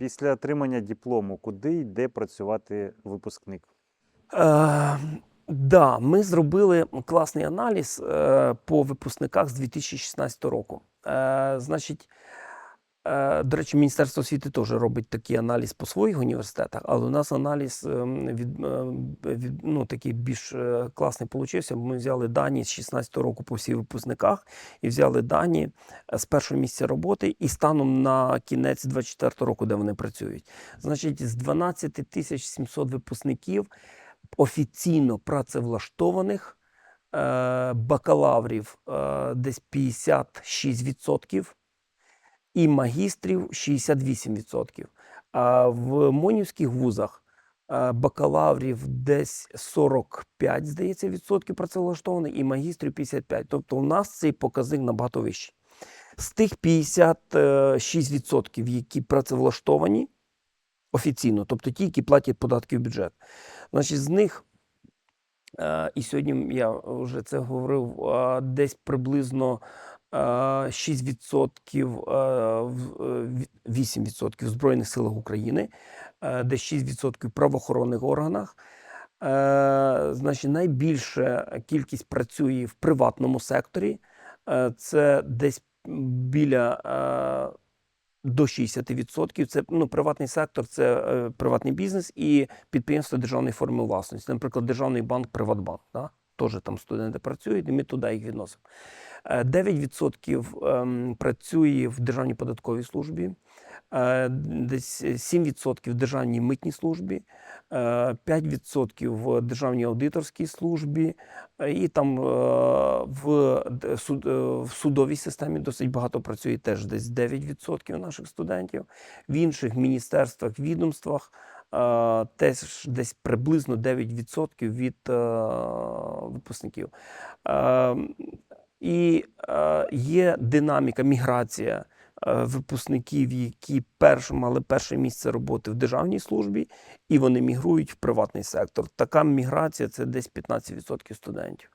Після отримання диплому, куди йде працювати випускник? Е, да, ми зробили класний аналіз е, по випускниках з 2016 року. Е, значить, до речі, Міністерство освіти теж робить такий аналіз по своїх університетах, але у нас аналіз ем, від, е, від, ну, такий більш е, класний получився. Ми взяли дані з 16 року по всіх випускниках і взяли дані е, з першого місця роботи і станом на кінець 24 року, де вони працюють. Значить, з 12 тисяч 700 випускників офіційно працевлаштованих е, бакалаврів е, десь 56% і магістрів 68%. А в монівських вузах бакалаврів десь 45, здається, відсотків працевлаштованих, і магістрів 55. Тобто у нас цей показник набагато вищий. З тих 56%, які працевлаштовані офіційно, тобто ті, які платять податки в бюджет, значить, з них, і сьогодні я вже це говорив, десь приблизно 6%, е, в- е, ві- 8% в Збройних силах України, е, десь 6% в правоохоронних органах. Е, Значить, найбільша кількість працює в приватному секторі. Е, Це десь біля е, до 60%. Це ну, приватний сектор, це е, приватний бізнес і підприємства державної форми власності. Наприклад, Державний банк, Приватбанк. Да? Теж там студенти працюють, і ми туди їх відносимо. Е, 9% ем, працює в Державній податковій службі, е, десь 7% в Державній митній службі, е, 5% в Державній аудиторській службі, е, і там е, в, суд- е, в судовій системі досить багато працює теж десь 9% наших студентів. В інших міністерствах, відомствах е, теж десь приблизно 9% від е, випускників. Е, І е, є динаміка, міграція е, випускників, які перш, мали перше місце роботи в державній службі, і вони мігрують в приватний сектор. Така міграція це десь 15% студентів.